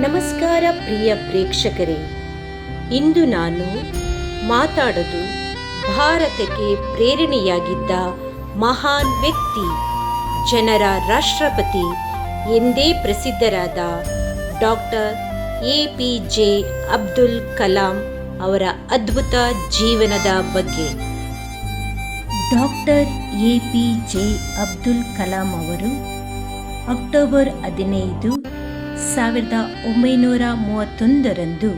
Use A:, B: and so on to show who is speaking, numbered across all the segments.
A: ನಮಸ್ಕಾರ ಪ್ರಿಯ ಪ್ರೇಕ್ಷಕರೇ. ಇಂದು ನಾನು ಮಾತಾಡೋದು ಭಾರತಕ್ಕೆ ಪ್ರೇರಣೆಯಾಗಿದ್ದ ಮಹಾನ್ ವ್ಯಕ್ತಿ, ಜನರ ರಾಷ್ಟ್ರಪತಿ, ಎಂದೇ ಪ್ರಸಿದ್ಧರಾದ doctor A P J Abdul Kalam ಅವರ ಅದ್ಭುತ ಜೀವನದ ಬಗ್ಗೆ. Doctor A P J Abdul Kalam ಅವರು ಅಕ್ಟೋಬರ್ ಹದಿನೈದು ಸಾವಿರದ ಒಂಬೈನೂರ ಮೂವತ್ತೊಂದರಂದು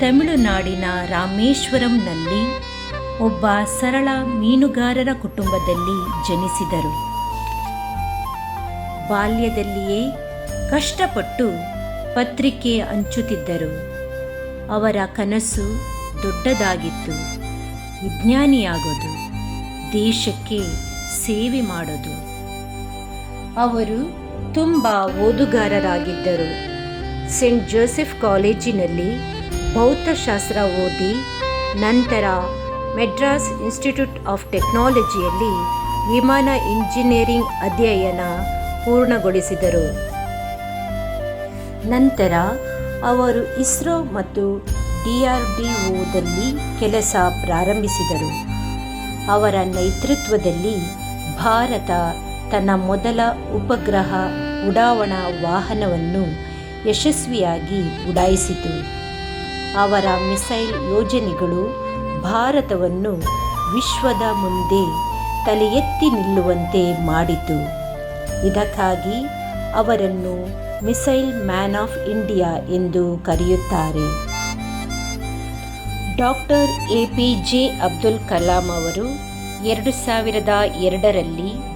A: ತಮಿಳುನಾಡಿನ ರಾಮೇಶ್ವರಂನಲ್ಲಿ ಒಬ್ಬ ಸರಳ ಮೀನುಗಾರರ ಕುಟುಂಬದಲ್ಲಿ ಜನಿಸಿದರು. ಬಾಲ್ಯದಲ್ಲಿಯೇ ಕಷ್ಟಪಟ್ಟು ಪತ್ರಿಕೆ ಹಂಚುತ್ತಿದ್ದರು. ಅವರ ಕನಸು ದೊಡ್ಡದಾಗಿತ್ತು. ವಿಜ್ಞಾನಿಯಾಗೋದು, ದೇಶಕ್ಕೆ ಸೇವೆ ಮಾಡೋದು. ಅವರು ತುಂಬ ಓದುಗಾರರಾಗಿದ್ದರು. ಸೆಂಟ್ ಜೋಸೆಫ್ ಕಾಲೇಜಿನಲ್ಲಿ ಭೌತಶಾಸ್ತ್ರ ಓದಿ ನಂತರ ಮೆಡ್ರಾಸ್ ಇನ್ಸ್ಟಿಟ್ಯೂಟ್ ಆಫ್ ಟೆಕ್ನಾಲಜಿಯಲ್ಲಿ ವಿಮಾನ ಇಂಜಿನಿಯರಿಂಗ್ ಅಧ್ಯಯನ ಪೂರ್ಣಗೊಳಿಸಿದರು. ನಂತರ ಅವರು ಇಸ್ರೋ ಮತ್ತು ಡಿ ಕೆಲಸ ಪ್ರಾರಂಭಿಸಿದರು. ಅವರ ನೇತೃತ್ವದಲ್ಲಿ ಭಾರತ ತನ್ನ ಮೊದಲ ಉಪಗ್ರಹ ಉಡಾವಣಾ ವಾಹನವನ್ನು ಯಶಸ್ವಿಯಾಗಿ ಉಡಾಯಿಸಿತು. ಅವರ ಮಿಸೈಲ್ ಯೋಜನೆಗಳು ಭಾರತವನ್ನು ವಿಶ್ವದ ಮುಂದೆ ತಲೆ ಎತ್ತಿ ನಿಲ್ಲುವಂತೆ ಮಾಡಿತು. ಇದಕ್ಕಾಗಿ ಅವರನ್ನು ಮಿಸೈಲ್ ಮ್ಯಾನ್ ಆಫ್ ಇಂಡಿಯಾ ಎಂದು ಕರೆಯುತ್ತಾರೆ. Doctor A P J Abdul Kalam ಅವರು ಎರಡು ಸಾವಿರದ ಎರಡರಲ್ಲಿ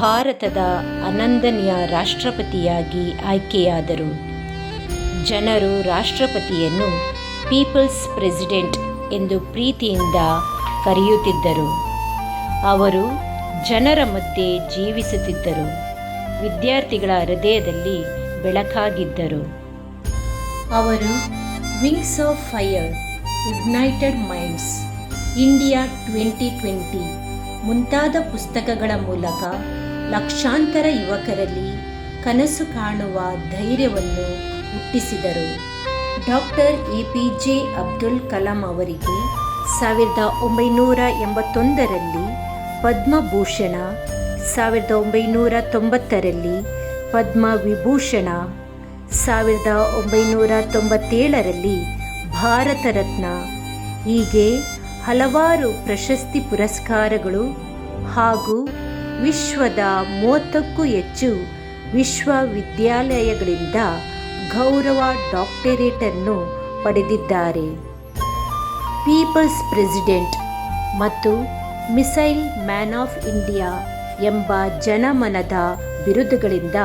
A: ಭಾರತದ ಅನಂದನೀಯ ರಾಷ್ಟ್ರಪತಿಯಾಗಿ ಆಯ್ಕೆಯಾದರು. ಜನರು ರಾಷ್ಟ್ರಪತಿಯನ್ನು ಪೀಪಲ್ಸ್ ಪ್ರೆಸಿಡೆಂಟ್ ಎಂದು ಪ್ರೀತಿಯಿಂದ ಕರೆಯುತ್ತಿದ್ದರು. ಅವರು ಜನರ ಮಧ್ಯೆ ಜೀವಿಸುತ್ತಿದ್ದರು. ವಿದ್ಯಾರ್ಥಿಗಳ ಹೃದಯದಲ್ಲಿ ಬೆಳಕಾಗಿದ್ದರು. ಅವರು wings of fire ignited minds, India twenty twenty ಮುಂತಾದ ಪುಸ್ತಕಗಳ ಮೂಲಕ ಲಕ್ಷಾಂತರ ಯುವಕರಲ್ಲಿ ಕನಸು ಕಾಣುವ ಧೈರ್ಯವನ್ನು ಹುಟ್ಟಿಸಿದರು. Doctor A P J Abdul Kalam ಅವರಿಗೆ ಸಾವಿರದ ಒಂಬೈನೂರ ಎಂಬತ್ತೊಂದರಲ್ಲಿ ಪದ್ಮಭೂಷಣ, ಸಾವಿರದ ಒಂಬೈನೂರ ತೊಂಬತ್ತರಲ್ಲಿ ಪದ್ಮ ವಿಭೂಷಣ ಸಾವಿರದ ಒಂಬೈನೂರ ತೊಂಬತ್ತೇಳರಲ್ಲಿ ಭಾರತ ರತ್ನ ಹೀಗೆ ಹಲವಾರು ಪ್ರಶಸ್ತಿ ಪುರಸ್ಕಾರಗಳು ಹಾಗೂ ವಿಶ್ವದ ಮೂವತ್ತಕ್ಕೂ ಹೆಚ್ಚು ವಿಶ್ವವಿದ್ಯಾಲಯಗಳಿಂದ ಗೌರವ ಡಾಕ್ಟರೇಟನ್ನು ಪಡೆದಿದ್ದಾರೆ. ಪೀಪಲ್ಸ್ ಪ್ರೆಸಿಡೆಂಟ್ ಮತ್ತು ಮಿಸೈಲ್ ಮ್ಯಾನ್ ಆಫ್ ಇಂಡಿಯಾ ಎಂಬ ಜನಮನದ ಬಿರುದುಗಳಿಂದ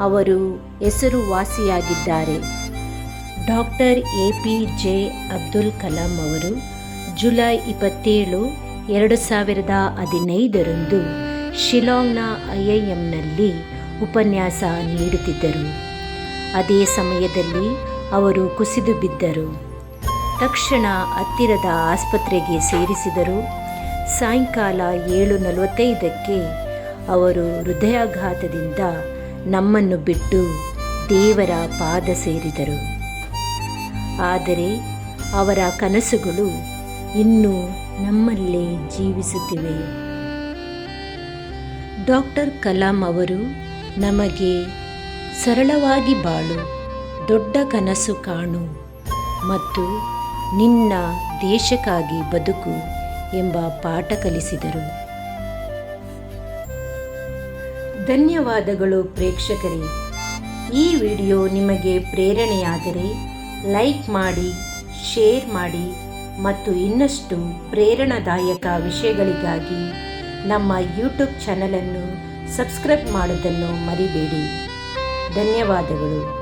A: ಅವರು ಹೆಸರುವಾಸಿಯಾಗಿದ್ದಾರೆ. Doctor A P J. Abdul Kalam ಅವರು ಜುಲೈ ಇಪ್ಪತ್ತೇಳು, ಎರಡು ಸಾವಿರದ ಹದಿನೈದರಂದು ಶಿಲಾಂಗ್ನ ಐ ಐ ಎಂನಲ್ಲಿ ಉಪನ್ಯಾಸ ನೀಡುತ್ತಿದ್ದರು. ಅದೇ ಸಮಯದಲ್ಲಿ ಅವರು ಕುಸಿದು ಬಿದ್ದರು. ತಕ್ಷಣ ಹತ್ತಿರದ ಆಸ್ಪತ್ರೆಗೆ ಸೇರಿಸಿದರು. ಸಾಯಂಕಾಲ ಏಳು ನಲವತ್ತೈದಕ್ಕೆ ಅವರು ಹೃದಯಾಘಾತದಿಂದ ನಮ್ಮನ್ನು ಬಿಟ್ಟು ದೇವರ ಪಾದ ಸೇರಿದರು. ಆದರೆ ಅವರ ಕನಸುಗಳು ಇನ್ನೂ ನಮ್ಮಲ್ಲೇ ಜೀವಿಸುತ್ತಿವೆ. ಡಾಕ್ಟರ್ ಕಲಾಂ ಅವರು ನಮಗೆ ಸರಳವಾಗಿ ಬಾಳು, ದೊಡ್ಡ ಕನಸು ಕಾಣು ಮತ್ತು ನಿನ್ನ ದೇಶಕ್ಕಾಗಿ ಬದುಕು ಎಂಬ ಪಾಠ ಕಲಿಸಿದರು. ಧನ್ಯವಾದಗಳು ಪ್ರೇಕ್ಷಕರೇ. ಈ ವಿಡಿಯೋ ನಿಮಗೆ ಪ್ರೇರಣೆಯಾದರೆ ಲೈಕ್ ಮಾಡಿ, ಶೇರ್ ಮಾಡಿ ಮತ್ತು ಇನ್ನಷ್ಟು ಪ್ರೇರಣಾದಾಯಕ ವಿಷಯಗಳಿಗಾಗಿ ನಮ್ಮ ಯೂಟ್ಯೂಬ್ ಚಾನಲನ್ನು ಸಬ್ಸ್ಕ್ರೈಬ್ ಮಾಡೋದನ್ನು ಮರಿಬೇಡಿ. ಧನ್ಯವಾದಗಳು.